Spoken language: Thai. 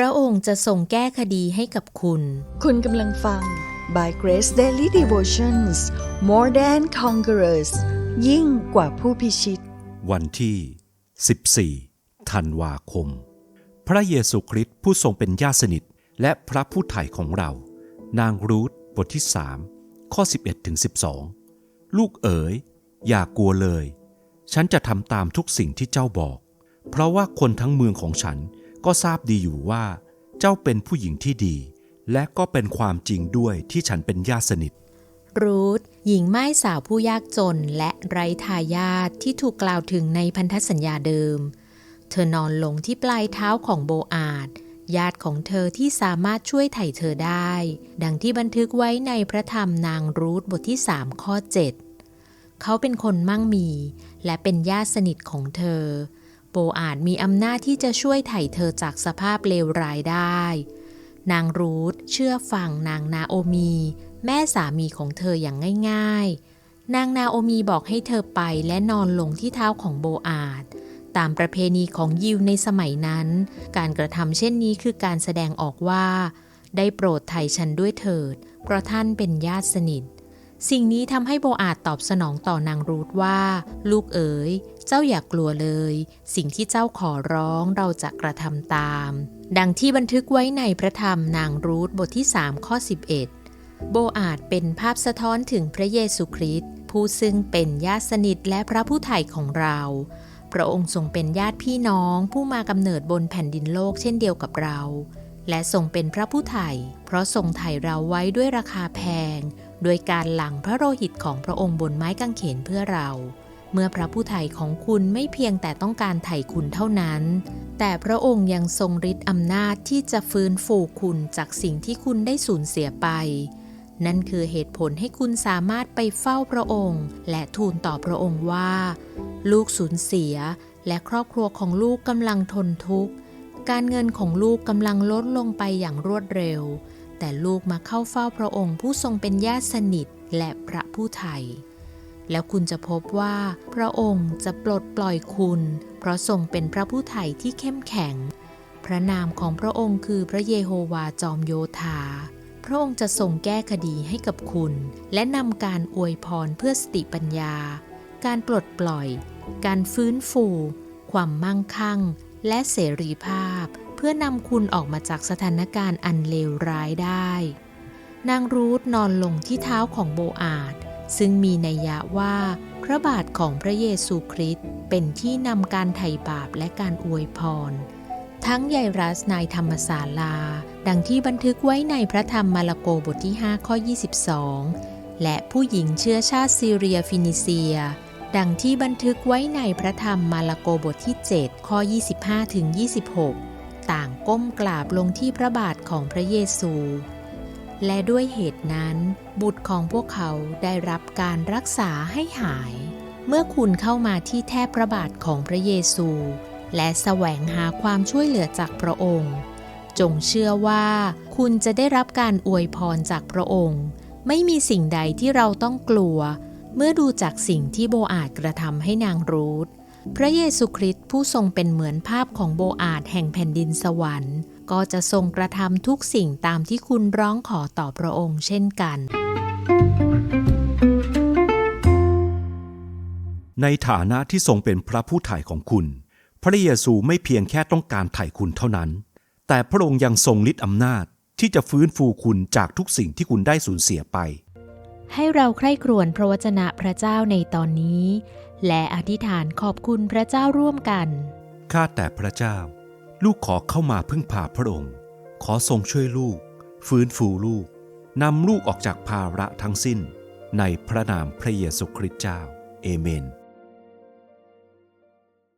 ระองค์จะทรงแก้คดีให้กับคุณ คุณกำลังฟัง By Grace Daily Devotions More Than Conquerors ยิ่งกว่าผู้พิชิต วันที่ 14 ธันวาคม พระเยซูคริสต์ผู้ทรงเป็นญาติสนิท และพระผู้ไถ่ของเรา นางรูธบทที่ 3 ข้อ 11ถึง12 ลูกเอ๋ย อย่ากลัวเลย ฉันจะทำตามทุกสิ่งที่เจ้าบอก เพราะว่าคนทั้งเมืองของฉัน ก็ทราบดีอยู่ว่า เจ้าเป็นผู้หญิงที่ดี และก็เป็นความจริงด้วยที่ฉันเป็นญาติสนิท รูธหญิงไม้สาวผู้ยากจนและไร้ทายาทที่ถูกกล่าวถึงในพันธสัญญาเดิม เธอนอนลงที่ปลายเท้าของโบอาดญาติของเธอที่สามารถช่วยไถ่เธอได้ ดังที่บันทึกไว้ในพระธรรมนางรูธบทที่3ข้อ 7 เขาเป็นคนมั่งมี และเป็นญาติสนิทของเธอ โบอาดมีอำนาจที่จะช่วยไถ่เธอจากสภาพเลวร้ายได้ นางรูธเชื่อฟังนางนาโอมี แม่สามีของเธออย่างง่าย ๆ นางนาโอมีบอกให้เธอไปและนอนลงที่เท้าของโบอาดตามประเพณีของยิวในสมัยนั้น การกระทำเช่นนี้คือการแสดงออกว่า ได้โปรดไถ่ฉันด้วยเถิด เพราะท่านเป็นญาติสนิท สิ่งนี้ทำให้โบอาดตอบสนองต่อนางรูธว่า ลูกเอ๋ย เจ้าอย่ากลัวเลย สิ่งที่เจ้าขอร้องเราจะกระทำตาม ดังที่บันทึกไว้ในพระธรรมนางรูธบทที่ 3 ข้อ 11 โบอาดเป็นภาพสะท้อนถึงพระเยซูคริสต์ผู้ซึ่งเป็นญาติสนิทและพระผู้ไถ่ของเรา พระองค์ทรงเป็นญาติพี่น้องผู้มากำเนิดบนแผ่นดินโลกเช่นเดียวกับเรา และทรงเป็นพระผู้ไถ่เพราะทรงไถ่เราไว้ด้วยราคาแพง โดยการหลั่งพระโลหิตของพระองค์บนไม้กางเขนเพื่อเรา เมื่อพระผู้ไถ่ของคุณไม่เพียงแต่ต้องการไถ่คุณเท่านั้น แต่พระองค์ยังทรงฤทธิ์อำนาจที่จะฟื้นฟูคุณจากสิ่งที่คุณได้สูญเสียไป นั่นคือเหตุผลให้คุณสามารถไปเฝ้าพระองค์ และทูลต่อพระองค์ว่า ลูกสูญเสีย และครอบครัวของลูกกำลังทนทุกข์ การเงินของลูกกำลังลดลงไปอย่างรวดเร็ว แต่ลูกมาเข้าเฝ้าพระองค์ผู้ทรงเป็นญาติสนิทและพระผู้ไถ่แล้วคุณจะพบว่า พระองค์จะปลดปล่อยคุณ เพราะทรงเป็นพระผู้ไถ่ที่เข้มแข็ง พระนามของพระองค์คือพระเยโฮวาจอมโยธา พระองค์จะทรงแก้คดีให้กับคุณ และนำการอวยพรเพื่อสติปัญญา การปลดปล่อย การฟื้นฟู ความมั่งคั่ง และเสรีภาพ เพื่อนำคุณออกมาจากสถานการณ์อันเลวร้ายได้ นางรูธนอนลงที่เท้าของโบอาดซึ่งมีนัยยะว่า พระบาทของพระเยซูคริสต์เป็นที่นำการไถ่บาปและการอวยพร ทั้งไยรัสนายธรรมศาลา ดังที่บันทึกไว้ในพระธรรมมาระโกบทที่ 5 ข้อ 22 และผู้หญิงเชื้อชาติซีเรียฟินิเซีย ดังที่บันทึกไว้ในพระธรรมมาระโกบทที่ 7 ข้อ 25 ถึง 26 ต่างก้มกราบลงที่พระบาทของพระเยซู และด้วยเหตุนั้น บุตรของพวกเขาได้รับการรักษาให้หาย เมื่อคุณเข้ามาที่แทบพระบาทของพระเยซู และแสวงหาความช่วยเหลือจากพระองค์ จงเชื่อว่าคุณจะได้รับการอวยพรจากพระองค์ ไม่มีสิ่งใดที่เราต้องกลัว เมื่อดูจากสิ่งที่โบอาดกระทำให้นางรูธพระเยซูคริสต์ผู้ทรงเป็นเหมือนภาพของโบอาดแห่งแผ่นดินสวรรค์ ก็จะทรงกระทำทุกสิ่งตามที่คุณร้องขอต่อพระองค์เช่นกัน ในฐานะที่ทรงเป็นพระผู้ไถ่ของคุณ พระเยซูไม่เพียงแค่ต้องการไถ่คุณเท่านั้น แต่พระองค์ยังทรงฤทธิ์อำนาจที่จะฟื้นฟูคุณจากทุกสิ่งที่คุณได้สูญเสียไป ให้เราใคร่ครวญพระวจนะพระเจ้าในตอนนี้ และอธิษฐานขอบคุณพระเจ้าร่วมกัน ข้าแต่พระเจ้า ลูกขอเข้ามาพึ่งพาพระองค์ ขอทรงช่วยลูก ฟื้นฟูลูก นำลูกออกจากภาระทั้งสิ้น ในพระนามพระเยซูคริสต์เจ้า เอเมน